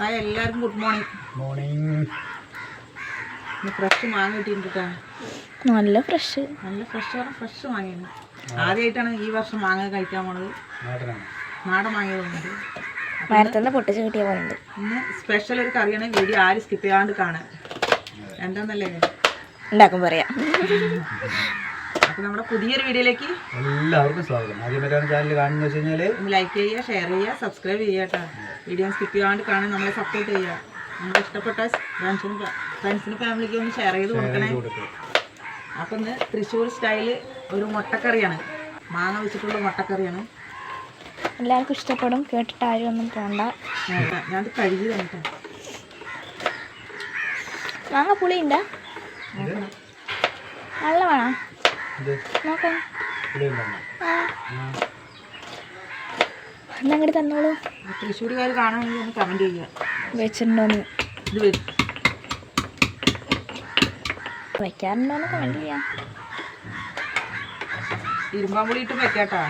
Hi എല്ലാവർക്കും good morning. Morning. ഇന്ന് fresh മാങ്ങ കിട്ടിയിട്ടാ നല്ല ഫ്രഷ്. നല്ല ഫ്രഷ് ഫ്രഷ് മാങ്ങയാണ്. ആദ്യമായിട്ടാണ് ഈ വർഷം മാങ്ങ കഴിക്കാൻ പോണത്. നാടൻ മാങ്ങകളുണ്ട് മരത്തുനിന്ന് പൊട്ടിച്ച് കിട്ടിയ പോലെ ഉണ്ട് ഇന്ന് സ്പെഷ്യൽ ഒരു കറിയാണ് വീഡിയോ ആരും സ്കിപ്പ് ചെയ്യാണ്ട് കാണാൻ. എന്താന്നല്ലേ? ഉണ്ടാക്കും പറയാം. അപ്പോൾ നമ്മുടെ പുതിയൊരു വീഡിയോയിലേക്ക് എല്ലാവർക്കും സ്വാഗതം. ആദ്യമായിട്ടാണ് ചാനൽ കാണുന്നത് വെച്ച് കഴിഞ്ഞാൽ ഒന്ന് ലൈക്ക് ചെയ്യുക ഷെയർ ചെയ്യുക സബ്സ്ക്രൈബ് ചെയ്യുക കേട്ടോ. വീഡിയോ സ്കിപ്പ് ചെയ്യാണ്ട് കാണാൻ നമ്മളെ സപ്പോർട്ട് ചെയ്യുക നമ്മൾ ഇഷ്ടപ്പെട്ട ഫ്രണ്ട്സിനും ഫ്രണ്ട്സിനും ഫാമിലിക്കും ഒന്ന് ഷെയർ ചെയ്ത് കൊടുക്കണേ. അപ്പം ഇന്ന് തൃശ്ശൂർ സ്റ്റൈൽ ഒരു മുട്ടക്കറിയാണ്. മാങ്ങ വെച്ചിട്ടുള്ള മുട്ടക്കറിയാണ്. എല്ലാവർക്കും ഇഷ്ടപ്പെടും. കേട്ടിട്ട് ആരും ഒന്നും പോണ്ട. ഞാൻ- ഞാനത് കഴുകി തന്നിട്ട്. മാങ്ങ പുളി ഉണ്ടാ നല്ല വേണം നോക്കാം ഇവിടെ ഉണ്ടെന്നോ? ആ ആ. എന്നാ അങ്ങോട്ട് തന്നോളൂ. തൃശ്ശൂർകാർ കാണുകയാണെങ്കിൽ ഒന്ന് കമന്റ് ചെയ്യുക. വെച്ചിട്ടുണ്ടോന്ന്. ഇത് വരും വയ്ക്കാറുണ്ടോന്ന് കമന്റ് ചെയ്യാം. ഇരുമ്പാമ്പുളി ഇട്ട് വെക്കാട്ടാ.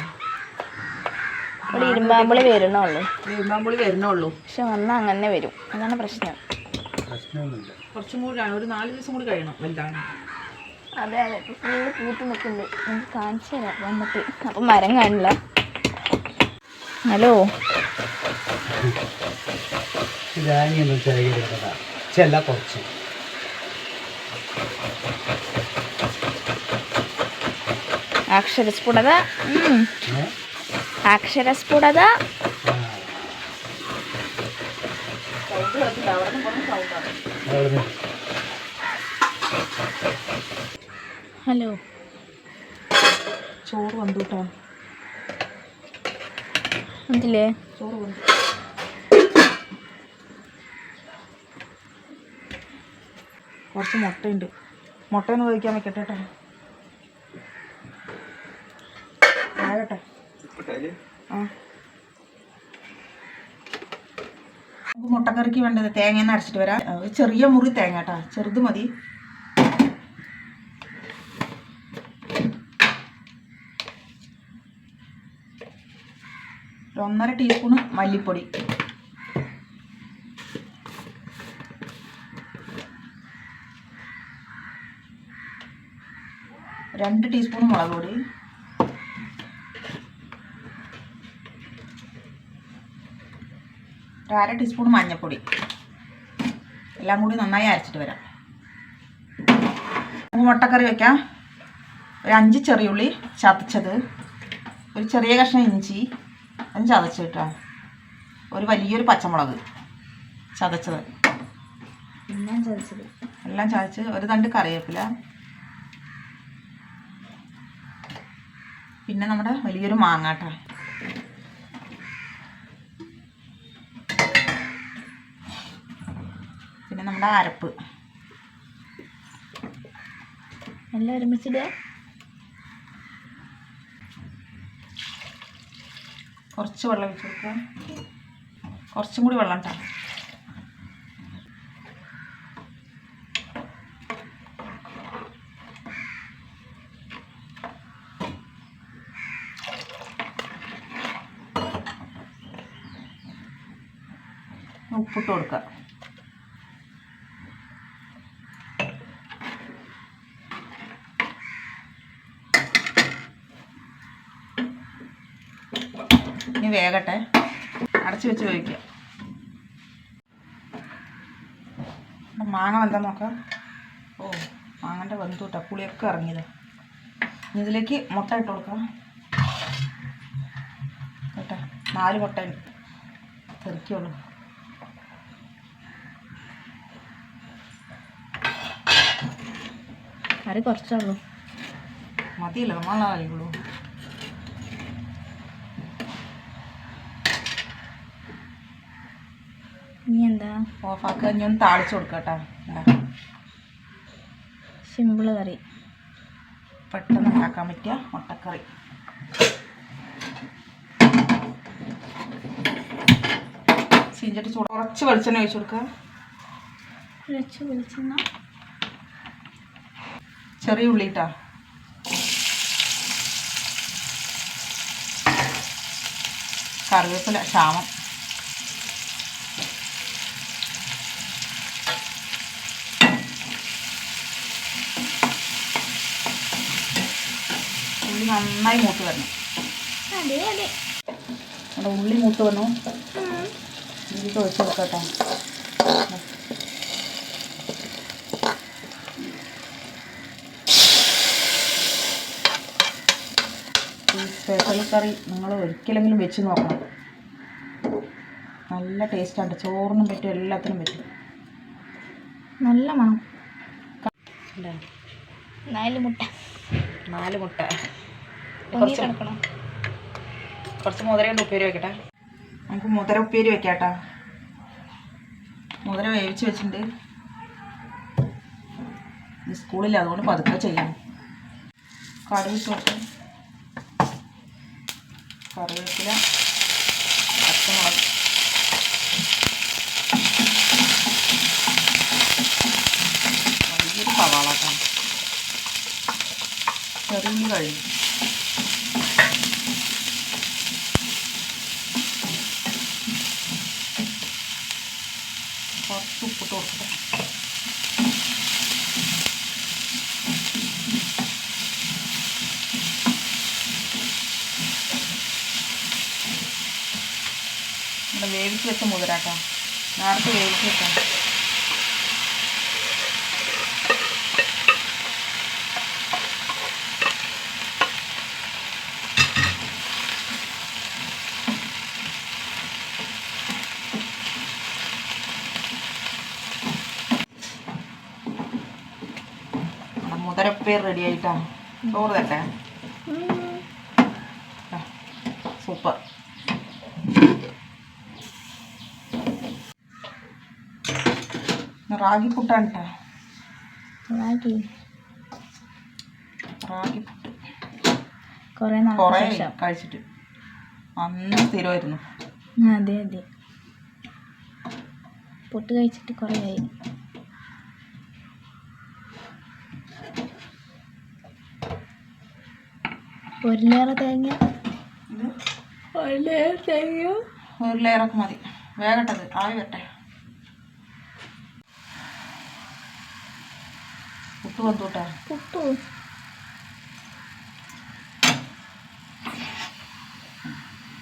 ഇവിടെ ഇരുമ്പാമ്പുളി വരണുള്ളൂ ഇരുമ്പാമ്പുളി വരുന്നുള്ളൂ. പക്ഷെ വന്നാൽ അങ്ങനെ വരും. അതാണ് പ്രശ്നം. പ്രശ്നമൊന്നുമില്ല. കുറച്ചും കൂടി ഒരു നാല് ദിവസം കൂടി കഴിയണം വലുതാണ് അതെ അതെ. ഫുള്ള് പൂത്ത് നിൽക്കുന്നുണ്ട്. കാണിച്ചു തരാം വന്നിട്ട്. അപ്പം മരം കാണില്ല. ഹലോ. തേങ്ങയൊന്നും ചിലകിടക്കണ്ട ചില കുറച്ച്. അക്ഷരസ്ഫുടത? അക്ഷരസ്ഫുടത ഹലോ. ചോറ് വന്നു കേട്ടോ. എന്തില്ലേ കുറച്ച് മുട്ടയുണ്ട്. മുട്ടയൊന്ന് കഴിക്കാൻ വെക്കട്ടെ കേട്ടോ. ആകട്ടെ. ആ. മുട്ടക്കറിക്ക് വേണ്ടത് തേങ്ങ അരച്ചിട്ട് വരാം. ചെറിയ മുറി തേങ്ങ കേട്ടോ. ചെറുത് മതി. ഒന്നര ടീസ്പൂൺ മല്ലിപ്പൊടി. രണ്ട് ടീസ്പൂൺ മുളക് പൊടി. അര ടീസ്പൂൺ മഞ്ഞൾപ്പൊടി എല്ലാം കൂടി നന്നായി അരച്ചിട്ട് വരാം. മുട്ടക്കറി വെക്കാം. ഒരു അഞ്ച് ചെറിയുള്ളി ചതച്ചത്. ഒരു ചെറിയ കഷ്ണം ഇഞ്ചി. അത് ചതച്ച് കേട്ടോ. ഒരു വലിയൊരു പച്ചമുളക് ചതച്ചത്. ചോദിച്ചത് എല്ലാം ചതച്ച് ഒരു തണ്ട് കറിവേപ്പില. പിന്നെ നമ്മുടെ വലിയൊരു മാങ്ങാട്ട പിന്നെ നമ്മുടെ അരപ്പ്. എല്ലാം ഒരുമിച്ചിടുക കുറച്ച് വെള്ളം ഒഴിച്ച് കൊടുക്കുക കുറച്ചും കൂടി വെള്ളം കേട്ടോ ഉപ്പിട്ട് കൊടുക്കുക ഇനി വേഗട്ടെ. അടച്ചു വെച്ച് കഴിക്കുക മാങ്ങ വെന്താ നോക്കാം. ഓ മാങ്ങന്റെ വെന്തു കേട്ടോ. പുളിയൊക്കെ ഇറങ്ങിയത്. ഇനി ഇതിലേക്ക് മുട്ട ഇട്ട് കൊടുക്കാം കേട്ടോ? നാല് മുട്ട തെറിക്കുള്ളൂ. കറി കുറച്ചുള്ളൂ മതിയല്ലോ നമ്മളല്ലേ എന്താ ഓഫാക്കുക ഞാൻ താളിച്ചു കൊടുക്കട്ടാ. സിമ്പിൾ കറി. പെട്ടെന്ന് ഉണ്ടാക്കാൻ പറ്റിയ മുട്ടക്കറി. ചീഞ്ചട്ടി ചൂട് കുറച്ച് വെളിച്ചെണ്ണ ഒഴിച്ചു കൊടുക്കുക കുറച്ച് വെളിച്ചെണ്ണ. ചെറിയ ഉള്ളിട്ടാ കറിവേപ്പില ക്ഷാമം. നന്നായി മൂത്ത് വരണം. നമ്മുടെ ഉള്ളി മൂത്ത് വന്നു. ഇതിലേക്ക് ഒഴിച്ച് കൊടുക്കട്ടെ. ഈ സ്പെഷ്യൽ കറി നിങ്ങൾ ഒരിക്കലെങ്കിലും വെച്ച് നോക്കണം. നല്ല ടേസ്റ്റാണ് ചോറിനും പറ്റും എല്ലാത്തിനും പറ്റും. നല്ല മണം? നാല് മുട്ട. നാല് മുട്ട. പൊങ്ങി കുറച്ച് മുതല കൊണ്ട് ഉപ്പേരി വെക്കട്ടെ. നമുക്ക് മുതര ഉപ്പേരി വെക്കാട്ടാ. മുതര വേവിച്ച് വെച്ചിട്ടുണ്ട്. സ്കൂളിൽ സ്കൂളില്ല അതുകൊണ്ട് പതുക്കെ ചെയ്യാം. കടുക് ഇട്ട് കറിവേപ്പില പച്ചമുളക്. വലിയൊരു സവാളാക്കാം ചെറിയ കഴിഞ്ഞു കുറച്ച് ഉപ്പിട്ട് കൊടുക്കട്ടെ നമ്മൾ വേവിച്ച് വെച്ച മുതിരാട്ടോ. നേരത്തെ വേവിച്ച് വെക്കാം. നമ്മുടെ മുതരപ്പേർ റെഡി ആയിട്ടാണ്. ചോറ് തട്ടെ സൂപ്പർ റാഗി പുട്ടാണ് കേട്ടോ റാഗി. റാഗി പുട്ട്. കുറേ കഴിച്ചിട്ട്. അന്ന് സ്ഥിരമായിരുന്നു. അതെ അതെ. പൊട്ട് കഴിച്ചിട്ട് കുറേ ആയി. ഒരു ലേറെ തേങ്ങ. ഒരു ലേറെ തേങ്ങ. ഒരു ലെയറൊക്കെ മതി. വേഗട്ടത്. ആവി വരട്ടെ. പുട്ട് വന്നോട്ടെ പുട്ടു.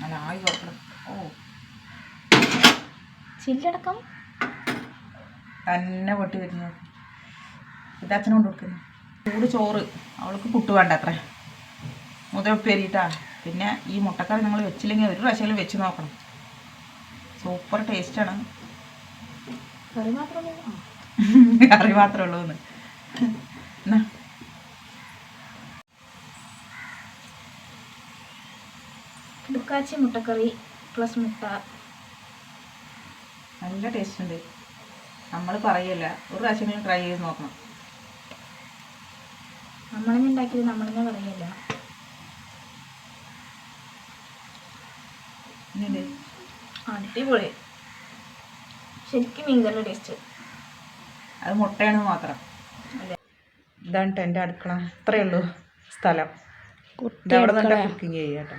നല്ല ആവി ഓ. ചില്ലടക്കം. തന്നെ പൊട്ടി വരുന്നത് ഇത് അച്ഛനും കൊണ്ട് കൊടുക്കുന്നു. ചൂട് ചോറ്. അവൾക്ക് പുട്ട് വേണ്ട അത്ര മുതലുപ്പേരിട്ടാ പിന്നെ ഈ മുട്ടക്കറി നിങ്ങൾ വെച്ചില്ലെങ്കിൽ ഒരു പ്രാവശ്യം വെച്ച് നോക്കണം. സൂപ്പർ ടേസ്റ്റാണ് കറി മാത്രമേ ഉള്ളൂ. എന്ന്. എന്നാ? ബുക്കാച്ചി മുട്ടക്കറി പ്ലസ് മുട്ട. നല്ല ടേസ്റ്റ് ഉണ്ട്. നമ്മൾ പറയല്ല. ഒരു പ്രാവശ്യം ട്രൈ ചെയ്ത് നോക്കണം. നമ്മളെന്നെ ഉണ്ടാക്കിയത് നമ്മളെന്നെ പറയല്ല. അടിപൊളി. ശരിക്കും മീൻകറിയുടെ ടേസ്റ്റ് അത് മുട്ടയാണ് മാത്രം. ഇതാണ് എന്റെ അടുക്കള. ഇത്രയേ ഉള്ളൂ സ്ഥലം. അവിടെ നല്ല കുക്കിംഗ് ചെയ്യാം കേട്ടോ.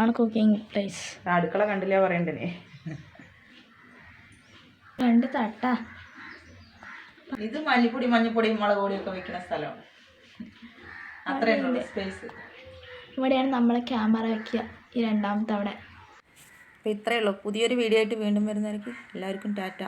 ആണ് കുക്കിംഗ് പ്ലേസ് അടുക്കള കണ്ടില്ല പറയണ്ടേ? രണ്ട് തട്ട. ഇത് മല്ലിപ്പൊടി മഞ്ഞപ്പൊടി മുളക് പൊടിയൊക്കെ വെക്കുന്ന സ്ഥലമാണ് അത്രയേ ഉള്ളൂ സ്പേസ് ഇവിടെയാണ് നമ്മളെ ക്യാമറ വെക്കുക. ഈ രണ്ടാമത്തെ അവിടെ. അപ്പോൾ ഇത്രയേ ഉള്ളൂ. പുതിയൊരു വീഡിയോ ആയിട്ട് വീണ്ടും വരുന്നവർക്ക് എല്ലാവർക്കും ടാറ്റ.